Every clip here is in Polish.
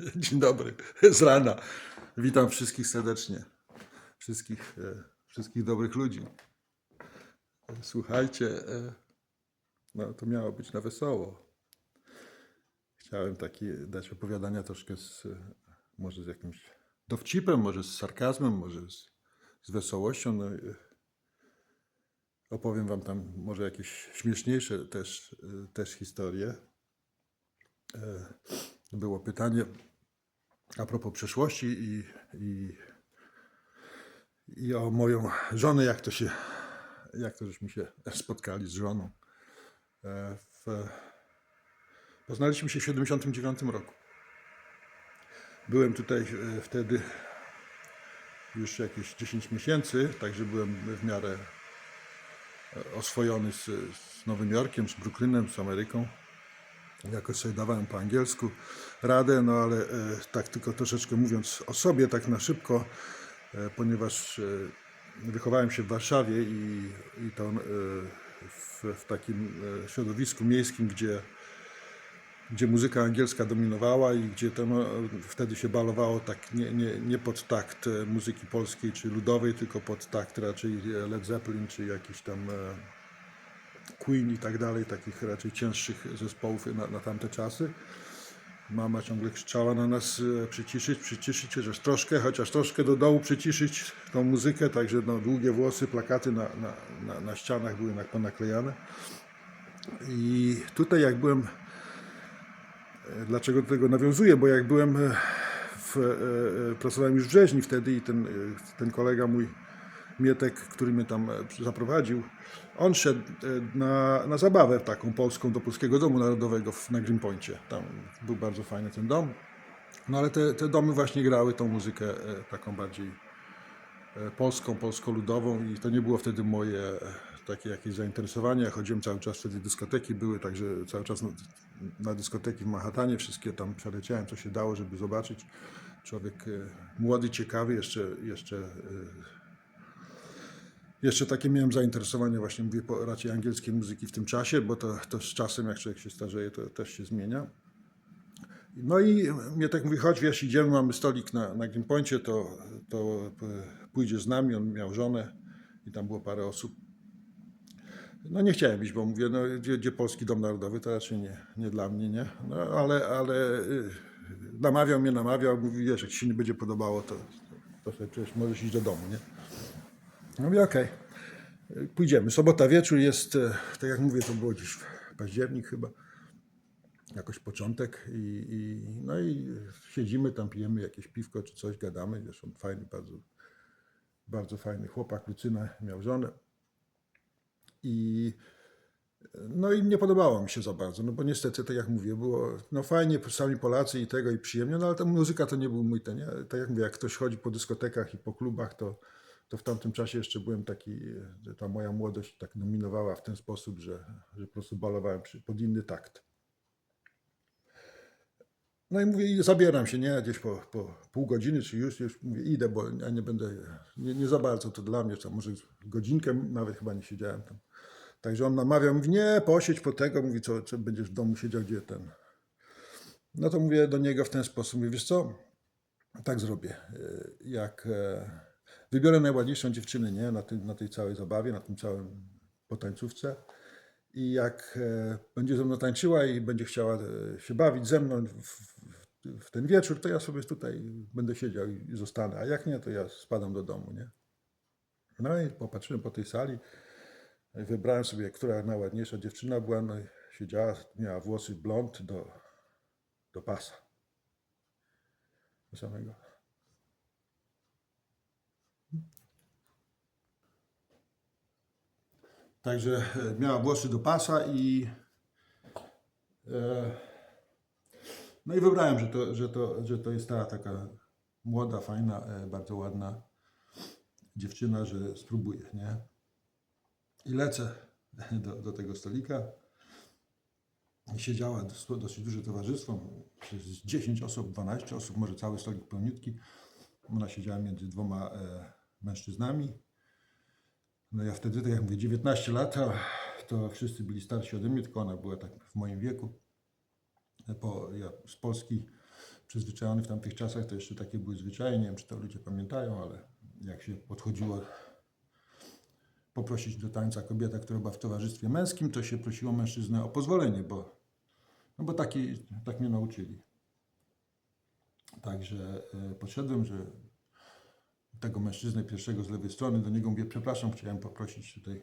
Dzień dobry, z rana. Witam wszystkich serdecznie. Wszystkich, e, wszystkich dobrych ludzi. E, Słuchajcie, e, no to miało być na wesoło. Chciałem takie dać opowiadania troszkę z, może z jakimś dowcipem, może z sarkazmem, może z, z wesołością. No, opowiem wam tam może jakieś śmieszniejsze też, też historie. Było pytanie a propos przeszłości i, i, i o moją żonę, jak to się, jak to żeśmy się spotkali z żoną. E, W, poznaliśmy się w 79 roku. Byłem tutaj e, wtedy już jakieś 10 miesięcy, także byłem w miarę e, oswojony z, z Nowym Jorkiem, z Brooklynem, z Ameryką. Jakoś sobie dawałem po angielsku radę, no ale e, tak tylko troszeczkę mówiąc o sobie, tak na szybko, e, ponieważ e, wychowałem się w Warszawie i, i to w, w takim środowisku miejskim, gdzie, gdzie muzyka angielska dominowała i gdzie to no, wtedy się balowało tak nie, nie, nie pod takt muzyki polskiej czy ludowej, tylko pod takt raczej Led Zeppelin czy jakiś tam Queen i tak dalej, takich raczej cięższych zespołów na, na tamte czasy. Mama ciągle krzyczała na nas e, przyciszyć, przyciszyć, chociaż troszkę, chociaż troszkę do dołu przyciszyć tą muzykę, także no, długie włosy, plakaty na, na, na, na ścianach były na- ponaklejane. I tutaj jak byłem, e, dlaczego do tego nawiązuję, bo jak byłem e, w, pracowałem już w Brzeźni wtedy i ten, ten kolega mój Mietek, który mnie tam e, zaprowadził, on szedł e, na, na zabawę taką polską do Polskiego Domu Narodowego na Greenpoincie. Tam był bardzo fajny ten dom. No ale te, te domy właśnie grały tą muzykę e, taką bardziej polską, polsko-ludową i to nie było wtedy moje takie jakieś zainteresowanie. Ja chodziłem cały czas, wtedy dyskoteki były, także cały czas na, dyskoteki w Manhattanie, wszystkie tam przeleciałem, co się dało, żeby zobaczyć. Człowiek młody, ciekawy, jeszcze, jeszcze jeszcze takie miałem zainteresowanie właśnie, mówię, po raczej angielskiej muzyki w tym czasie, bo to, to z czasem, jak człowiek się starzeje, to też się zmienia. No i mnie tak mówi, chodź, wiesz, idziemy, mamy stolik na, na to, to p- pójdziesz z nami, on miał żonę i tam było parę osób. No nie chciałem iść, bo mówię, no gdzie, gdzie Polski Dom Narodowy, to raczej nie, nie dla mnie, nie? No ale, ale y, namawiał mnie, namawiał, mówi, wiesz, jak ci się nie będzie podobało, to, to sobie przecież możesz iść do domu, nie? Mówię, okej, pójdziemy. Sobota wieczór jest, e, tak jak mówię, to było gdzieś w październik chyba, jakoś początek i, i no i siedzimy tam, pijemy jakieś piwko czy coś, gadamy, wiesz, on fajny, bardzo, bardzo fajny chłopak, Lucyna miał żonę i no i nie podobało mi się za bardzo, no bo niestety, tak jak mówię, było no fajnie, sami Polacy i tego i przyjemnie, no ale ta muzyka to nie był mój ten, nie? tak jak mówię, jak ktoś chodzi po dyskotekach i po klubach, to, to w tamtym czasie jeszcze byłem taki, ta moja młodość tak dominowała w ten sposób, że, że po prostu balowałem pod inny takt. No i mówię, i zabieram się, nie, gdzieś po, po pół godziny, czy już, już mówię, idę, bo ja nie będę, nie, nie za bardzo to dla mnie, tam może godzinkę nawet chyba nie siedziałem tam. Także on namawiał, mówi, nie, posiedź po tego, mówi, co, co będziesz w domu siedział, gdzie ten. No to mówię do niego w ten sposób, mówię, wiesz co, tak zrobię, jak e, wybiorę najładniejszą dziewczynę, nie, na, tym, na tej całej zabawie, na tym całym potańcówce i jak e, będzie ze mną tańczyła i będzie chciała e, się bawić ze mną w, w, ten wieczór, to ja sobie tutaj będę siedział i, zostanę, a jak nie, to ja spadam do domu, nie. No i popatrzyłem po tej sali, wybrałem sobie, która najładniejsza dziewczyna była, no siedziała, miała włosy blond do, do pasa. Do samego. Także e, miała włosy do pasa i e, no i wybrałem, że to, że to, że to jest ta taka młoda, fajna, e, bardzo ładna dziewczyna, że spróbuję, nie? I lecę do, do tego stolika. Siedziała dos- dosyć duże towarzystwo, z 10 osób, 12 osób, może cały stolik pełniutki. Ona siedziała między dwoma mężczyznami. No ja wtedy, tak jak mówię, 19 lat, to wszyscy byli starsi ode mnie, tylko ona była tak w moim wieku. Po, ja z Polski przyzwyczajony w tamtych czasach, to jeszcze takie były zwyczaje, nie wiem czy to ludzie pamiętają, ale jak się podchodziło poprosić do tańca kobieta, która była w towarzystwie męskim, to się prosiło mężczyznę o pozwolenie, bo, no bo taki, tak mnie nauczyli. Także e, podszedłem, że tego mężczyznę pierwszego z lewej strony, do niego mówię, przepraszam, chciałem poprosić tutaj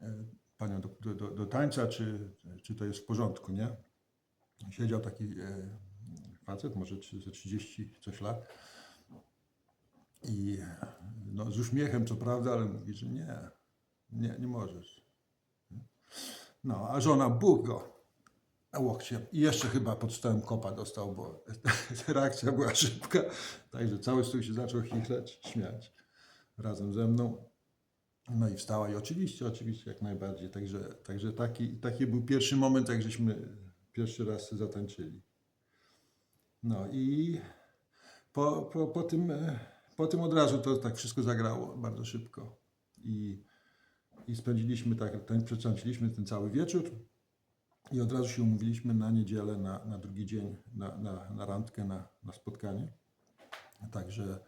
e, panią do, do, do, tańca, czy, czy to jest w porządku, nie? Siedział taki e, facet, może ze 30 coś lat i no, z uśmiechem co prawda, ale mówi, że nie, nie, nie możesz. No, a żona Bóg go łokciem i jeszcze chyba pod stołem kopa dostał, bo reakcja była szybka, także cały stół się zaczął chichleć, śmiać razem ze mną. No i wstała i oczywiście, oczywiście, jak najbardziej. Także, także taki, taki był pierwszy moment, jak żeśmy pierwszy raz zatańczyli. No i po, po, po, tym, po tym od razu to tak wszystko zagrało bardzo szybko. I, i spędziliśmy tak, ten, przetańczyliśmy ten cały wieczór i od razu się umówiliśmy na niedzielę, na, na drugi dzień, na, na, na randkę, na, na spotkanie. Także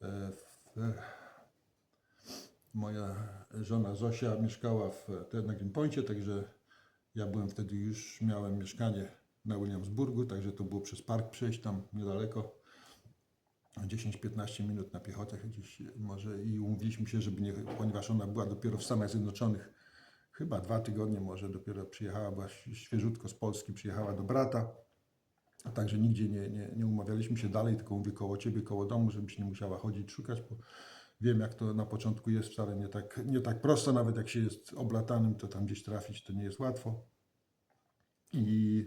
e, w, moja żona Zosia mieszkała w, na Greenpointie, także ja byłem wtedy już, miałem mieszkanie na Williamsburgu, także to było przez park przejść tam niedaleko. 10-15 minut na piechotę gdzieś może i umówiliśmy się, żeby nie, ponieważ ona była dopiero w Stanach Zjednoczonych, chyba dwa tygodnie może dopiero przyjechała, była świeżutko z Polski, przyjechała do brata. A także nigdzie nie, nie, nie umawialiśmy się dalej, tylko mówię koło ciebie, koło domu, żebyś nie musiała chodzić, szukać, bo wiem jak to na początku jest wcale nie tak, nie tak prosto, nawet jak się jest oblatanym, to tam gdzieś trafić to nie jest łatwo. I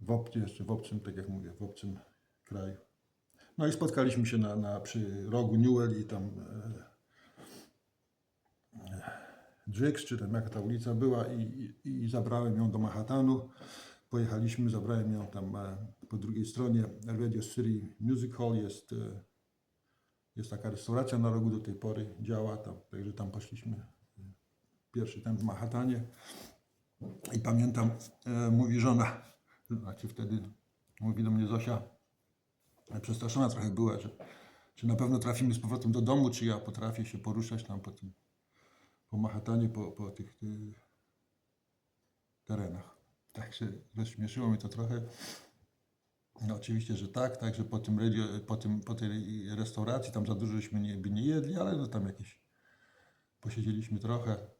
w obcym, jeszcze w obcym, tak jak mówię, w obcym kraju. No i spotkaliśmy się na, na, przy rogu Newell i tam e, e, Drix, czy tam jaka ta ulica była i, i, i zabrałem ją do Manhattanu. Pojechaliśmy, zabrałem ją tam e, po drugiej stronie. Radio City Music Hall jest, e, jest taka restauracja na rogu do tej pory działa tam, także tam poszliśmy e, pierwszy ten w Manhattanie. I pamiętam, mówi żona, znaczy wtedy mówi do mnie Zosia, przestraszona trochę była, że czy na pewno trafimy z powrotem do domu, czy ja potrafię się poruszać tam po tym, po Manhattanie, po, po tych y, terenach. Także rozśmieszyło mnie to trochę. No oczywiście, że tak, także po tym, radio, po, tym po tej restauracji tam za dużośmy nie, by nie jedli, ale no tam jakieś posiedzieliśmy trochę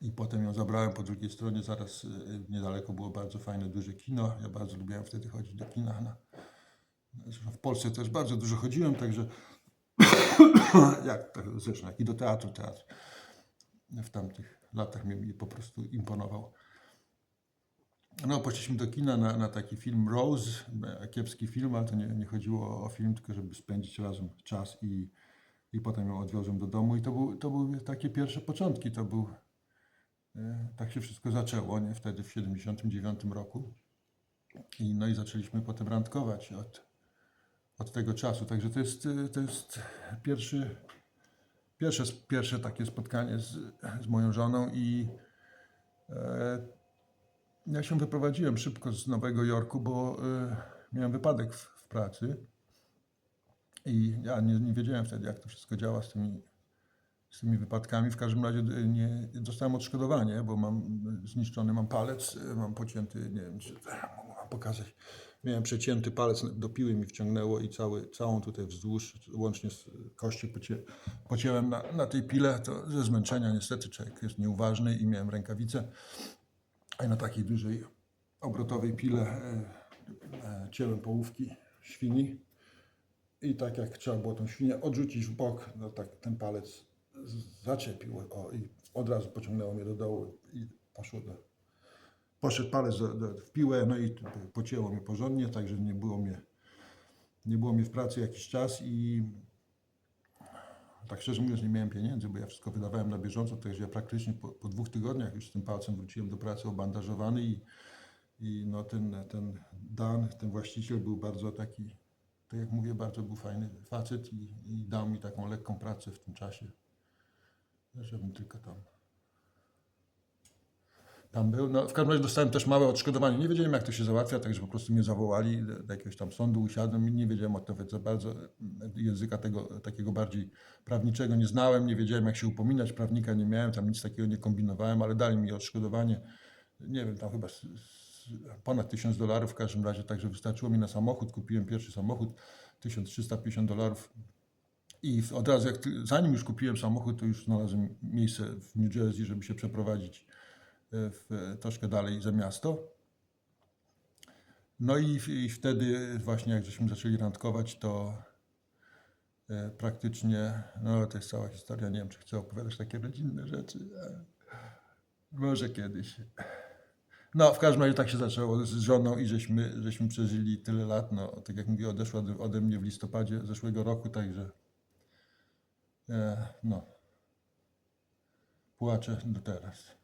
i potem ją zabrałem po drugiej stronie, zaraz y, niedaleko było bardzo fajne, duże kino. Ja bardzo lubiłem wtedy chodzić do kina. Na, w Polsce też bardzo dużo chodziłem, także jak tak zresztą, jak i do teatru, teatr w tamtych latach mi po prostu imponował. No, poszliśmy do kina na, na taki film Rose, e, kiepski film, ale to nie, nie chodziło o, film, tylko żeby spędzić razem czas i, i potem ją odwiozłem do domu i to, był, to były takie pierwsze początki, to był, e, tak się wszystko zaczęło, nie, wtedy w 79 roku. I, no i zaczęliśmy potem randkować od, od tego czasu. Także to jest, y, to jest pierwszy, pierwsze, pierwsze takie spotkanie z, z moją żoną i e, ja się wyprowadziłem szybko z Nowego Jorku, bo e, miałem wypadek w, w pracy i ja nie, nie wiedziałem wtedy, jak to wszystko działa z tymi, z tymi wypadkami. W każdym razie y, nie, dostałem odszkodowanie, bo mam zniszczony, mam palec, y, mam pocięty, nie wiem, czy mam pokazać. Miałem przecięty palec, do piły mi wciągnęło i cały, całą tutaj wzdłuż, łącznie z kości pocie, pocięłem na, na tej pile. To ze zmęczenia niestety człowiek jest nieuważny i miałem rękawice. A na takiej dużej obrotowej pile e, e, cięłem połówki świni. I tak jak trzeba było tą świnię odrzucić w bok, no tak ten palec zaczepił o, i od razu pociągnęło mnie do dołu i poszło do, poszedł palec w piłę, no i pocięło mnie porządnie, także nie było mnie, nie było mnie w pracy jakiś czas i tak szczerze mówiąc nie miałem pieniędzy, bo ja wszystko wydawałem na bieżąco, także ja praktycznie po, po dwóch tygodniach już z tym palcem wróciłem do pracy obandażowany i, i no ten, ten Dan, ten właściciel był bardzo taki, tak jak mówię, bardzo był fajny facet i, i dał mi taką lekką pracę w tym czasie, żebym tylko tam tam był. No, w każdym razie dostałem też małe odszkodowanie. Nie wiedziałem, jak to się załatwia, także po prostu mnie zawołali do, jakiegoś tam sądu, usiadłem i nie wiedziałem odpowiedź za bardzo. Języka tego takiego bardziej prawniczego nie znałem, nie wiedziałem, jak się upominać. Prawnika nie miałem, tam nic takiego nie kombinowałem, ale dali mi odszkodowanie. Nie wiem, tam chyba ponad 1000 dolarów w każdym razie, także wystarczyło mi na samochód. Kupiłem pierwszy samochód, 1350 dolarów. I od razu, jak, zanim już kupiłem samochód, to już znalazłem miejsce w New Jersey, żeby się przeprowadzić w, e, troszkę dalej za miasto. No i, w- i wtedy właśnie jak żeśmy zaczęli randkować, to e, praktycznie, no to jest cała historia, nie wiem czy chcę opowiadać takie rodzinne rzeczy. Może kiedyś. No, w każdym razie tak się zaczęło z żoną i żeśmy, żeśmy przeżyli tyle lat. No, tak jak mówię, odeszła ode- ode mnie w listopadzie zeszłego roku, także e, no, płaczę do teraz.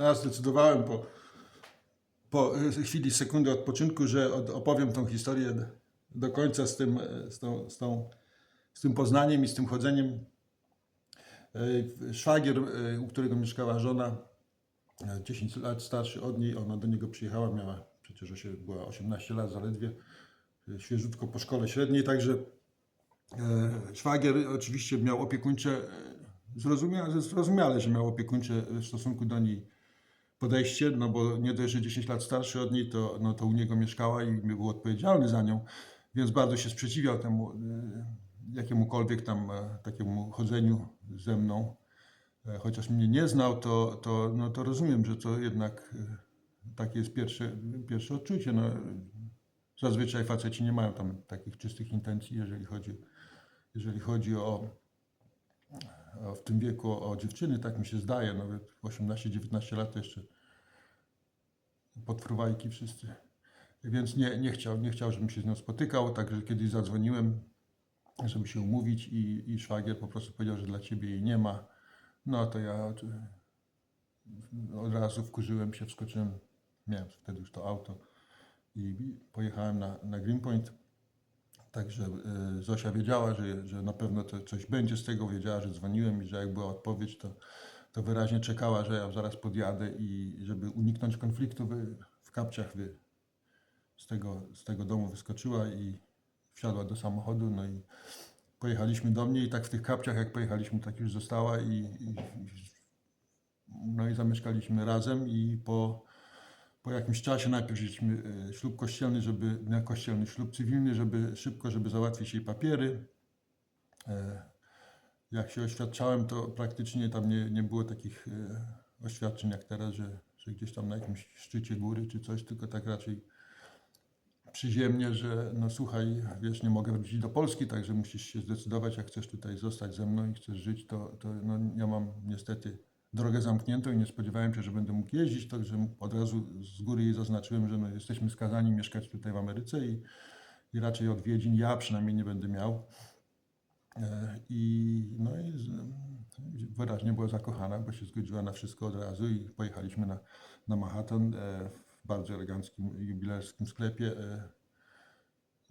No, ja zdecydowałem po, po chwili, sekundy odpoczynku, że opowiem tą historię do, końca z tym, e, z, tą, z, tą, z tym poznaniem i z tym chodzeniem. E, Szwagier, e, u którego mieszkała żona, e, 10 lat starszy od niej, ona do niego przyjechała, miała przecież była 18 lat zaledwie, świeżutko po szkole średniej, także szwagier oczywiście miał opiekuńcze, e, zrozumia, zrozumiale, że miał opiekuńcze w stosunku do niej podejście, no bo nie dość, że 10 lat starszy od niej, to, no to u niego mieszkała i był odpowiedzialny za nią, więc bardzo się sprzeciwiał temu e, jakiemukolwiek tam e, takiemu chodzeniu ze mną. E, Chociaż mnie nie znał, to, to, no to rozumiem, że to jednak takie jest pierwsze, pierwsze odczucie. No, zazwyczaj faceci nie mają tam takich czystych intencji, jeżeli chodzi, jeżeli chodzi o w tym wieku o, dziewczyny, tak mi się zdaje, nawet 18-19 lat jeszcze podfruwajki wszyscy. Więc nie, nie, chciał, nie chciał, żebym się z nią spotykał, także kiedyś zadzwoniłem, żeby się umówić i, i szwagier po prostu powiedział, że dla ciebie jej nie ma. No to ja od, od razu wkurzyłem się, wskoczyłem, miałem wtedy już to auto i pojechałem na, na Greenpoint. Także y, Zosia wiedziała, że, że na pewno to coś będzie z tego, wiedziała, że dzwoniłem i że jak była odpowiedź, to, to wyraźnie czekała, że ja zaraz podjadę i żeby uniknąć konfliktu wy, w kapciach wy, z, tego, z tego domu wyskoczyła i wsiadła do samochodu, no i pojechaliśmy do mnie i tak w tych kapciach jak pojechaliśmy, tak już została i, i no i zamieszkaliśmy razem i po, po jakimś czasie najpierw wzięliśmy e, ślub kościelny, żeby, nie kościelny, ślub cywilny, żeby szybko, żeby załatwić jej papiery. E, Jak się oświadczałem, to praktycznie tam nie, nie było takich e, oświadczeń jak teraz, że, że gdzieś tam na jakimś szczycie góry czy coś, tylko tak raczej przyziemnie, że no słuchaj, wiesz, nie mogę wrócić do Polski, także musisz się zdecydować, jak chcesz tutaj zostać ze mną i chcesz żyć, to, to no, ja mam niestety drogę zamkniętą i nie spodziewałem się, że będę mógł jeździć, także od razu z góry jej zaznaczyłem, że no, jesteśmy skazani mieszkać tutaj w Ameryce i, i raczej odwiedzin ja przynajmniej nie będę miał. E, I, no i wyraźnie była zakochana, bo się zgodziła na wszystko od razu i pojechaliśmy na, na Manhattan e, w bardzo eleganckim, jubilerskim sklepie.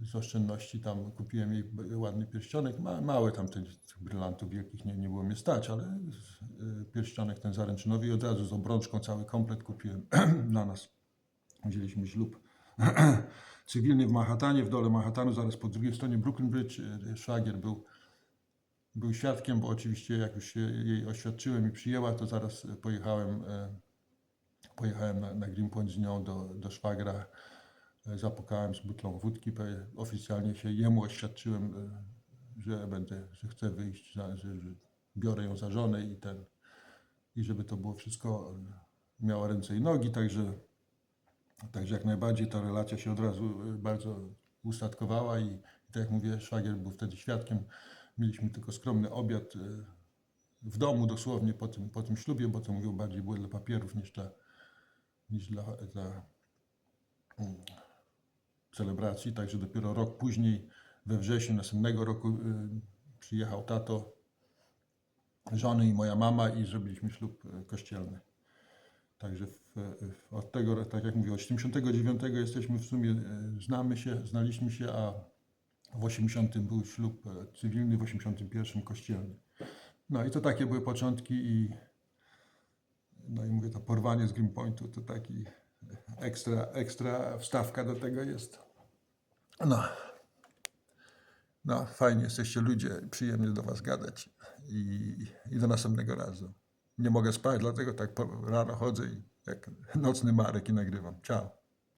E, Z oszczędności tam kupiłem jej ładny pierścionek, ma, mały tam tych, tych brylantów wielkich nie, nie było mnie stać, ale e, pierścionek ten zaręczynowy i od razu z obrączką cały komplet kupiłem dla nas. Wzięliśmy ślub cywilny w Manhattanie, w dole Manhattanu, zaraz po drugiej stronie Brooklyn Bridge. E, Szwagier był był świadkiem, bo oczywiście jak już się jej oświadczyłem i przyjęła, to zaraz e, pojechałem, e, pojechałem na, na Greenpoint z nią do, do szwagra, e, zapukałem z butlą wódki, oficjalnie się jemu oświadczyłem, e, że będę, że chcę wyjść, że, biorę ją za żonę i ten, i żeby to było wszystko, e, miało ręce i nogi, także, także jak najbardziej ta relacja się od razu e, bardzo ustatkowała i, i tak jak mówię, szwagier był wtedy świadkiem, Mieliśmy tylko skromny obiad w domu dosłownie po tym, po tym ślubie, bo to mówią bardziej było dla papierów niż dla, niż dla, dla mm, celebracji. Także dopiero rok później, we wrześniu następnego roku, y, przyjechał tato żony i moja mama i zrobiliśmy ślub e, kościelny. Także w, w, od tego, tak jak mówię, od 79 jesteśmy w sumie, e, znamy się, znaliśmy się, a W 80 był ślub cywilny, w 81 kościelny. No i to takie były początki i no i mówię, to porwanie z Greenpointu to taki ekstra, ekstra wstawka do tego jest. No. No, fajnie jesteście ludzie, przyjemnie do was gadać i, i do następnego razu. Nie mogę spać, dlatego tak rano chodzę i jak nocny Marek i nagrywam. Ciao.